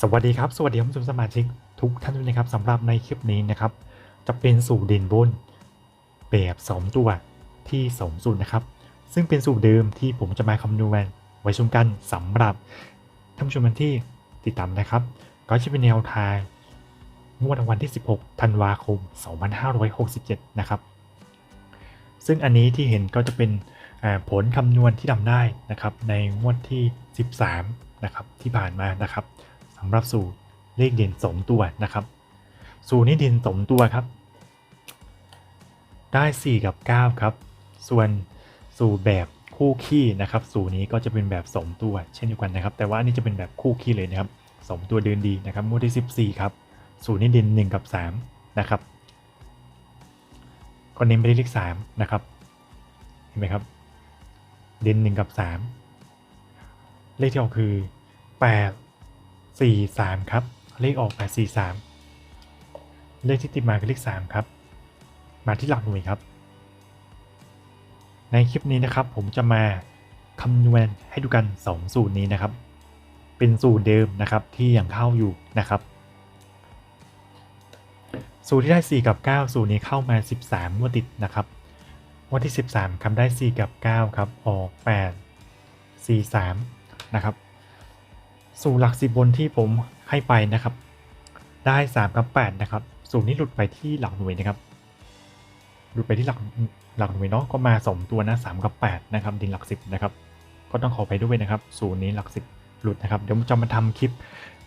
สวัสดีครับ สวัสดีคุณผู้ชมสมาชิกทุกท่านด้วยนะครับสำหรับในคลิปนี้นะครับ จะเป็นสูตรเด่นบนแบบ2ตัวที่2สูตรนะครับ ซึ่งเป็นสูตรเดิมที่ผมจะมาคำนวณไว้ชมกันสำหรับท่านผู้ชมที่ติดตามนะครับ ก็จะเป็นแนวทางงวดวันที่ 16 ธันวาคม 2567 นะครับ ซึ่งอันนี้ที่เห็นก็จะเป็นผลคำนวณที่ทำได้นะครับ ในงวดที่ 13 นะครับที่ผ่านมานะครับ สำหรับสูตรเลขเด่นสองตัวนะครับ สูตรนี้เด่นสองตัวครับ ได้ 4 กับ 9 ครับ ส่วนสูตรแบบคู่ขี้นะครับ สูตรนี้ก็จะเป็นแบบ2ตัวเช่นเดียวกันนะครับ แต่ว่าอันนี้จะเป็นแบบคู่ขี้เลยนะครับ2ตัวเดินดีนะครับงวดที่ 14 ครับ สูตรนี้เด่น1 กับ 3 นะครับก็เน้นไปที่เลข3นะครับ เห็นไหมครับ เด่น1กับ 3 เลขที่ออกคือ 8 4 3 ครับ เลขออก8 4 3 เลขที่ติดมาคือเลข 3 ครับ มาที่หลักหน่วยครับ ในคลิปนี้นะครับ ผมจะมาคำนวณให้ดูกัน 2 สูตรนี้นะครับ เป็นสูตรเดิมนะครับที่ยังเข้าอยู่นะครับ สูตรที่ได้ 4 กับ 9 สูตรนี้เข้ามา 13งวดติดนะครับงวดที่ 13คำได้ 4 กับ 9 ครับ ออก 8 4 3 นะครับ สูตรหลักสิบบนที่ผมให้ไปนะครับ ได้3กับ8นะครับ สูตรนี้หลุดไปที่หลักหน่วยนะครับ หลุดไปที่หลักหลักหน่วยเนาะก็มาสมตัวนะ3กับ8นะครับดินหลัก10นะครับ ก็ต้องขอไปด้วยนะครับ สูตรนี้หลัก10หลุดนะครับ เดี๋ยวจะมาทำคลิป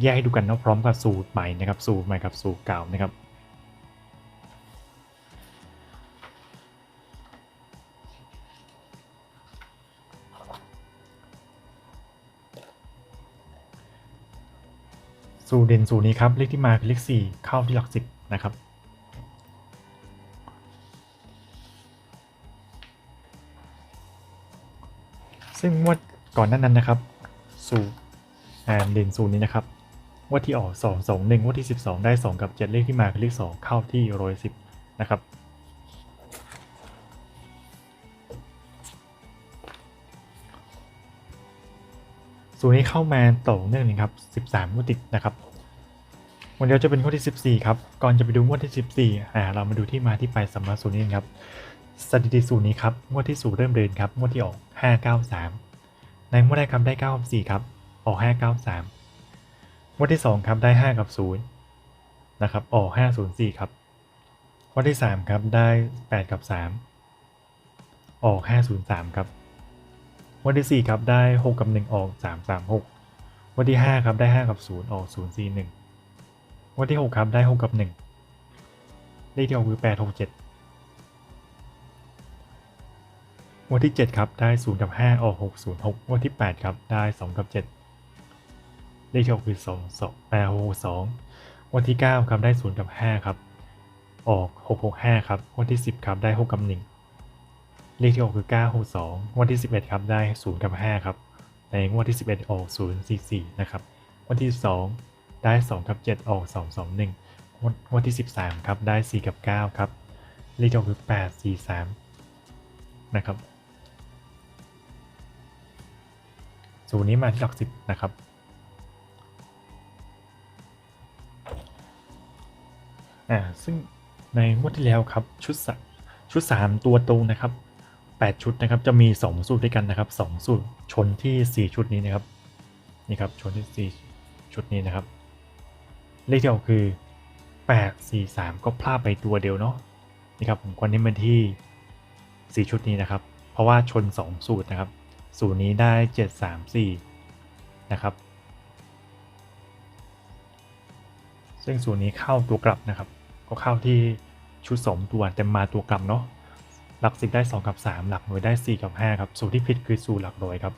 แยกให้ดูกันเนาะพร้อมกับสูตรใหม่นะครับ สูตรใหม่กับสูตรเก่านะครับ เด่นสูตรนี้ครับ เลขที่มาคือเลข4เข้าที่หลัก 10 นะครับ ซึ่งงวดก่อนหนั้นนั้นนะครับ สูตรเด่นสูตรนี้นะครับงวดที่ออก2 2 1งวดที่ 12 ได้ 2 กับ 7 เลขที่มาคือเลข 2 เข้าที่110นะครับสูตรนี้เข้ามาต่อเนื่องเลยครับ 13งวดติดนะครับ วันเดียวจะเป็นงวดที่ 14 ครับ ก่อนจะไปดูงวดที่ 14อ่าเรามาดูที่มาที่ไปสำหรับสูตรนี้ครับ สถิติสูตรนี้ครับ งวดที่สูตรเริ่มเดินครับ งวดที่ออก 593 ในงวดแรกครับได้9กับ4ครับ ออก 593 งวดที่ 2 ครับได้ 5 กับ 0 นะครับ ออก 504 ครับ งวดที่ 3 ครับได้ 8 กับ 3 ออก 503 ครับ งวันที่ 4 ครับได้ 6 กับ 1 ออก 3 3 6วันที่ 5 ครับได้ 5 กับ 0 ออก 0 4 1 วันที่6ครับได้6กับ1เลขที่ออกคือ8 6 7วันที่ 7 ครับได้0กับ5ออก6 0 6วันที่ 8 ครับได้ 2 กับ 7 เลขที่ออกคือ2 2 8 6 2วันที่ 9 ครับได้ 0 กับ 5 ครับ ออก 6 6 5 ครับวันที่ 10 ครับได้ 6 กับ 1 เลขที่ออกคือ 9 6 2งวดที่ 11 ครับได้ 0 กับ 5 ครับ ในงวดที่ 11 ออก 0 4 4 นะครับงวดที่12 ได้2กับ7ออก2 2 1งวดงวดที่ 13ครับได้ 4 กับ 9 ครับเลขที่ออกคือ8 4 3นะครับสูตรนี้มาที่หลัก10นะครับ อ่า ซึ่งในงวดที่แล้วครับชุดสชุด 3 ตัวตรงนะครับ 8 ชุดนะครับจะมี 2 สูตรด้วยกันนะครับ 2 สูตรชนที่ 4 ชุดนี้นะครับ นี่ครับชนที่ 4 ชุดนี้นะครับ เลขที่ออกคือ 8 4 3 ก็พลาดไปตัวเดียวเนาะนี่ครับผมควรเน้นไปที่ 4 ชุดนี้นะครับ เพราะว่าชน 2 สูตรนะครับ สูตรนี้ได้ 7 3 4 นะครับ ซึ่งสูตรนี้เข้าตัวกลับนะครับ ก็เข้าที่ชุด 2 ตัวแต่มาตัวกลับเนาะหลักสิบได้ 2 กับ 3 หลักหน่วยได้ 4 กับ 5 ครับ สูตรที่ผิดคือสูตรหลักร้อยครับ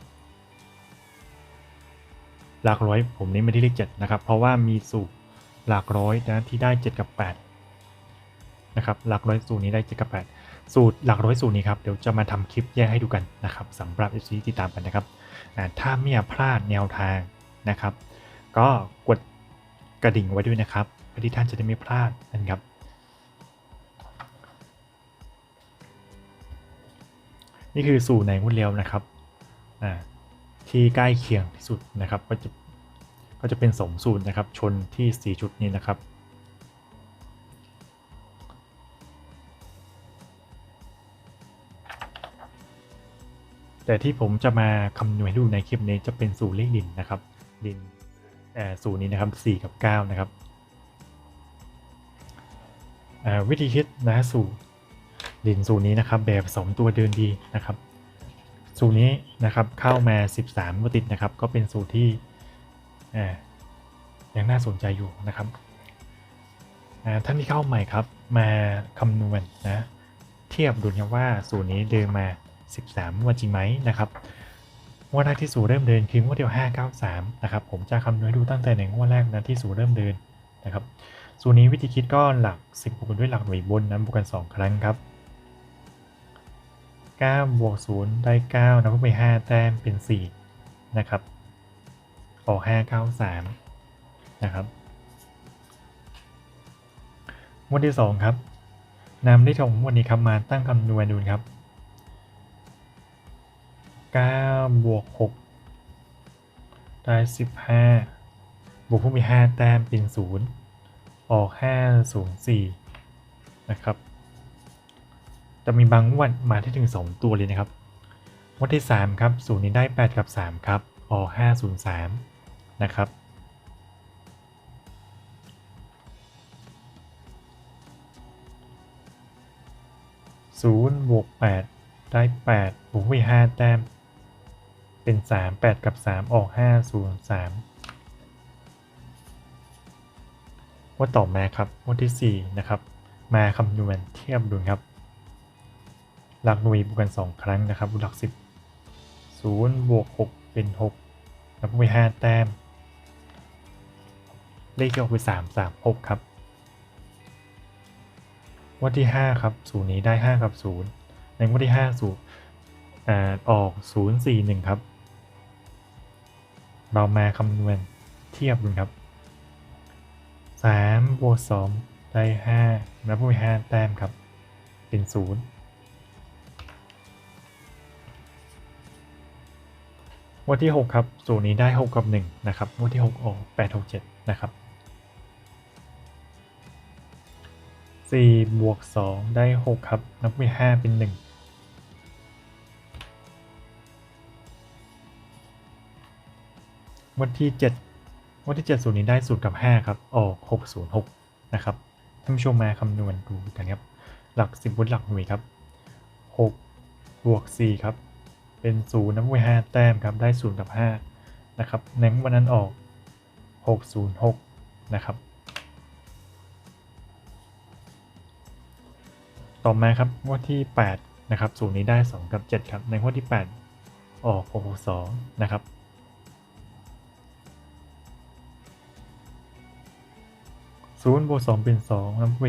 หลักร้อยผมนี้ไม่ได้เลข7นะครับ เพราะว่ามีสูตร หลักร้อยนะที่ได้ 7 กับ8นะครับหลักร้อยสูตรนี้ได้7กับ8สูตรหลักร้อยสูตรนี้ครับเดี๋ยวจะมาทำคลิปแยกให้ดูกันนะครับสำหรับ FC ที่ตามกันนะครับอ่าถ้าไม่อยากพลาดแนวทางนะครับ ก็กดกระดิ่งไว้ด้วยนะครับเพื่อที่ท่านจะได้ไม่พลาดนะครับนี่คือสูตรในงวดเร็วนะครับ อ่า ที่ใกล้เคียงที่สุดนะครับ ก็จะ ก็จะเป็นสมสูตรนะครับ ชนที่4ชุดนี้นะครับ แต่ที่ผมจะมาคำนวณให้ดูในคลิปนี้จะเป็นสูตรเลขดินนะครับดินสูตรนี้นะครับ 4 กับ 9 นะครับวิธีคิดนะสูตรดินสูตรนี้นะครับแบบ 2 ตัวเดินดีนะครับ สูตรนี้นะครับเข้ามา 13งวดติดนะครับ ก็เป็นสูตรที่ ยังน่าสนใจอยู่นะครับอ่าท่านที่เข้าใหม่ครับ มาคำนวณนะเทียบดูกันว่าสูตรนี้เดินมา 13งวดจริงไหมนะครับงวดแรกที่สูตรเริ่มเดินคืองวดเดียว 593นะครับผมจะคำนวณดูตั้งแต่ในงวดแรกนะที่สูตรเริ่มเดินนะครับสูตรนี้วิธีคิดก็หลัก 10บวกด้วยหลักหน่วยบนนะบวกกัน 2 ครั้งครับ9บวก0ได้ 9นะเพิ่มไป5แต้มเป็น 4 นะครับ ออก5 9 3 นะครับงวดที่ 2 ครับนำได้ถงวันนี้ครับมาตั้งคำนวณดูครับ 9 บวก 6 ได้ 15 บวกพิ่มไป5แต้มเป็น 0 ออก 5 0 4 นะครับ จะมีบางงวดมาที่ถึง 2 ตัวเลยนะครับงวดที่ 3 ครับสูนี้ได้ 8 กับ 3 ครับ ออก 503 นะครับ0บวก8ได้8บวกไป5แต้ม เป็น3 8กับ3ออก503ว่าต่อมาครับงวดที่4นะครับ มาคำนวณเทียบดูครับ หลักหน่วยบวกกัน2ครั้งนะครับหลัก10 0บวก6เป็น6แล้วก็ไป5แต้ม เลขที่ออกคือ3 3 6 ครับวันที่ 5 ครับสูตรนี้ได้ 5 กับ 0 ในวันที่5สูตรอออก 0 4 1 ครับ เรามาคำนวณเทียบดูครับ3บวก2ได้ 5 แล้วก็ไป5แต้มครับ เป็น0งวดที่ 6 ครับ สูตรนี้ได้ 6 กับ 1 นะครับงวดที่ 6 ออก 8 6 7 นะครับ 4บวก2ได้6ครับ นับไป5เป็น1งวดที่7งวดที่7สูตรนี้ได้สูตรกับ5ครับ ออก606นะครับท่านผู้ชมมาคำนวณดูกันครับ หลัก10บนหลักหน่วยครับ6บวก4ครับ เป็นศูนย์นับไปห้าแต้มครับ ได้ศูนย์กับห้านะครับในวันนั้นออกหกศูนย์หกนะครับ ต่อมาครับงวดที่แปดนะครับศูนย์นี้ได้สองกับเจ็ดครับในงวดที่แปดออกหกหกสองนะครับศูนย์บวกสองเป็นสองนับไป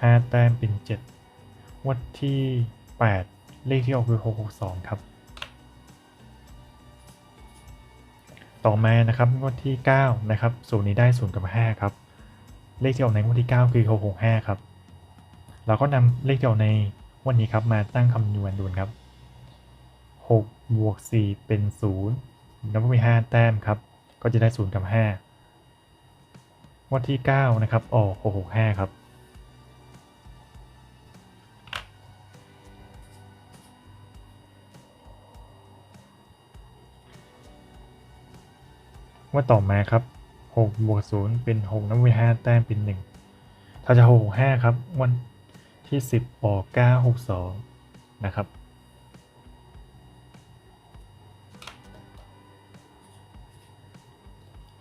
ห้าแต้มเป็นเจ็ดงวดที่แปดเลขที่ออกคือ662ครับ ต่อมานะครับงวดที่9นะครับสูตรนี้ได้0กับ5ครับ เลขที่ออกในงวดที่9คือ665ครับ เราก็นำเลขที่ออกในวันนี้ครับมาตั้งคำนวณดูครับ6บวก4เป็น0แล้วก็มี5แต้มครับ ก็จะได้ 0 กับ5งวดที่ 9 นะครับ ออก665 ครับ ว่าต่อมาครับ6บวก0เป็น6น้ำไป5แต้มเป็น 1 ถ้าจะ6 5ครับวัน ที่ 10 ออก9 6 2 นะครับ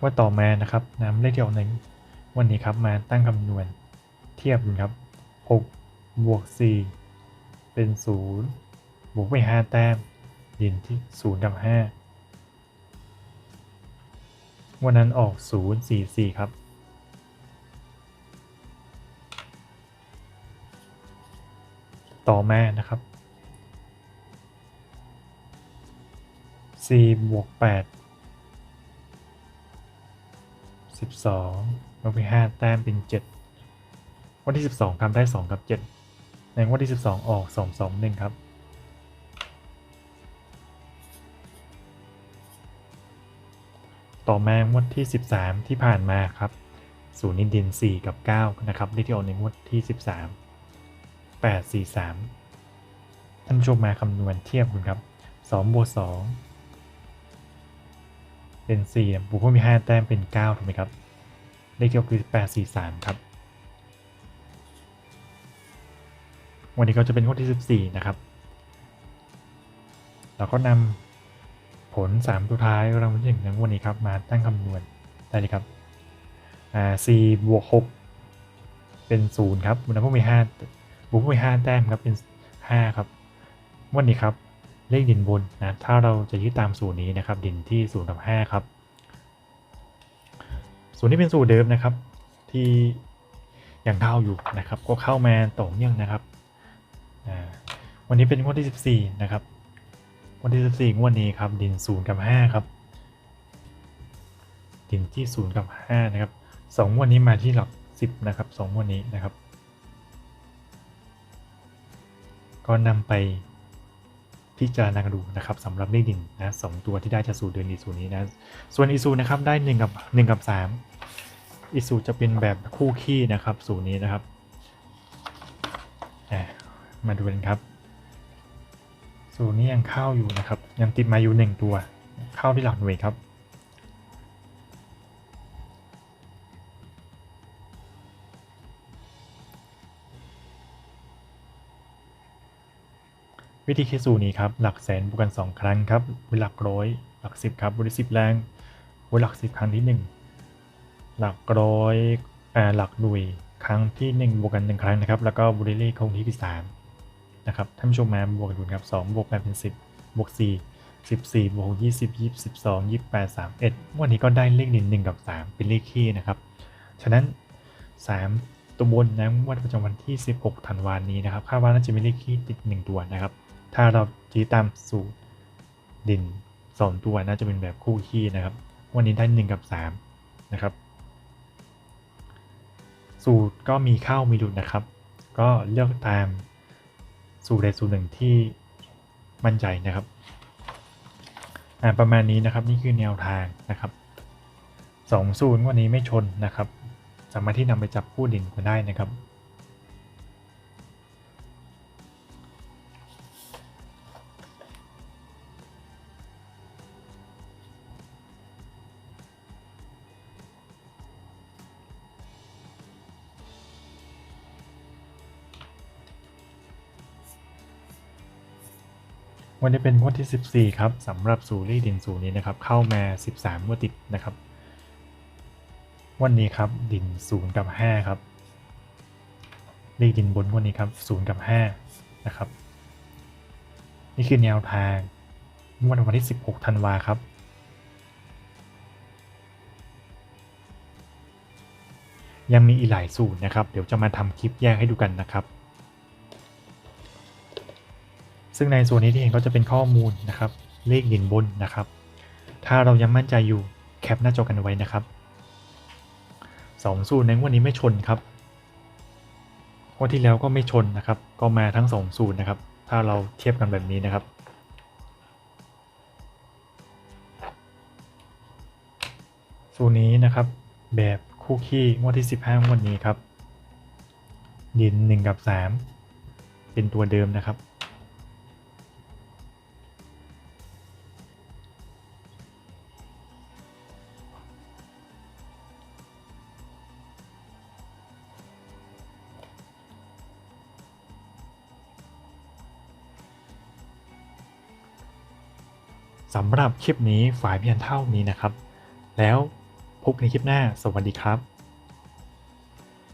ว่าต่อมานะครับน้ำเลขที่ออกในวันนี้ครับมาตั้งคำนวณเทียบกันครับ6บวก4เป็น 0 บวกไป 5 แต้มยินที่ 0 กับ 5 วันนั้นออก 044 ครับ ต่อมานะครับ4บวก8 12ลบไป5แต้มเป็น 7 วันที่ 12ครับได้ 2 กับ 7 ในวันที่ 12 ออก 2 2 1 ครับต่อต่อมางวดที่ 13 ที่ผ่านมาครับศูนย์นินดิน 4 กับ 9 นะครับเลขที่ออกในงวดที่ 13 8 4 3 ท่านชมมาคำนวณเทียบกันครับ2บวก2เป็น4บวกเพิ่มมี5แต้มเป็น9ถูกไหมครับเลขที่ออกคือ 8 4 3 ครับ วันนี้ก็จะเป็นงวดที่ 14 นะครับ เราก็นำผล 3 ตัวท้ายรางวัลที่หนึ่งในงวันนี้ครับ มาตั้งคำนวณได้เลยครับอ่า4บวก6เป็น 0 ครับมันพวกมี5 บวกพวกมี5แต้มครับเป็น5ครับ วันนี้ครับเลขดินบนนะถ้าเราจะยึดตามสูตรนี้นะครับ ดินที่0กับ5ครับสูตรนี้เป็นสูตรเดิมนะครับ ที่ยังเข้าอยู่นะครับ ก็เข้ามาต่อเนื่องนะครับวันนี้เป็นงวดที่ 14 นะครับวันที่ 14งวดนี้ครับ ดิน0กับ5ครับ ดินที่0กับ5นะครับสองวดนี้มาที่หลัก 10 นะครับสองงวดนี้นะครับ ก็นำไปพิจารณากันดูนะครับสำหรับเลขดินนะสองตัวที่ได้จากสูตรเดินดีสูนี้นะส่วนอีซูนะครับได้1กับ1กับ 3 อีซูจะเป็นแบบคู่ขี้นะครับ สูตรนี้นะครับมาดูกันครับ สูตรนี้ยังเข้าอยู่นะครับ ยังติดมาอยู่ 1 ตัว เข้าที่หลักหน่วยครับ วิธีคิดสูตรนี้ครับ หลักแสนบวกกัน 2 ครั้งครับบนหลักร้อย หลัก 10 ครับบนที่10แรงบนหลัก 10 ครั้งที่ 1 หลักร้อยอ่าหลักหน่วยครั้งที่ 1 บวกกัน 1 ครั้งนะครับ แล้วก็บริเลขคงที่ที่3นะครับ ท่านผู้ชมมาบวกกันดูครับ2บวก8เป็น 10 บวก 4 14บวก6 20 22 28 31 วันนี้ก็ได้เลขดิน1กับ 3 เป็นเลขคี่นะครับ ฉะนั้น 3 ตัวบนนะวันประจำวันที่ 16 ธันวาคมนี้นะครับ คาดว่าน่าจะมีเลขคี่ติด 1 ตัวนะครับ ถ้าเราจีตามสูตรดิน2ตัวน่าจะเป็นแบบคู่คี่นะครับ วันนี้ได้1กับ3นะครับ สูตรก็มีเข้ามีหลุดนะครับ ก็เลือกตามสูตรใดสูตรหนึ่งที่มั่นใจนะครับอ่าประมาณนี้นะครับนี่คือแนวทางนะครับสองสูตรวันนี้ไม่ชนนะครับ สามารถที่นำไปจับคู่ดินกันได้นะครับ วันนี้เป็นงวดที่ 14 ครับสำหรับสูรี่ดินสูนี้นะครับ เข้ามา 13งวดติดนะครับ วันนี้ครับดิน 0 กับ 5 ครับเลขดินบนงวันนี้ครับ 0 กับ 5 นะครับ นี่คือแนวทางงวดวันที่ 16 ธันวาครับยังมีอีกหลายสูตรนะครับ เดี๋ยวจะมาทำคลิปแยกให้ดูกันนะครับ ซึ่งในส่วนนี้ที่เห็นก็จะเป็นข้อมูลนะครับ เลขดินบนนะครับ ถ้าเรายังมั่นใจอยู่แคปหน้าจอกันไว้นะครับสองสูตรในวันนี้ไม่ชนครับวันที่แล้วก็ไม่ชนนะครับ ก็มาทั้งสองสูตรนะครับ ถ้าเราเทียบกันแบบนี้นะครับสูตรนี้นะครับ แบบคู่ขี้งวดที่ 15งวดนี้ครับดิน 1 กับ 3 เป็นตัวเดิมนะครับำหรับคลิปนี้ฝ่ายเพียงเท่านี้นะครับ แล้วพบในคลิปหน้าสวัสดีครับ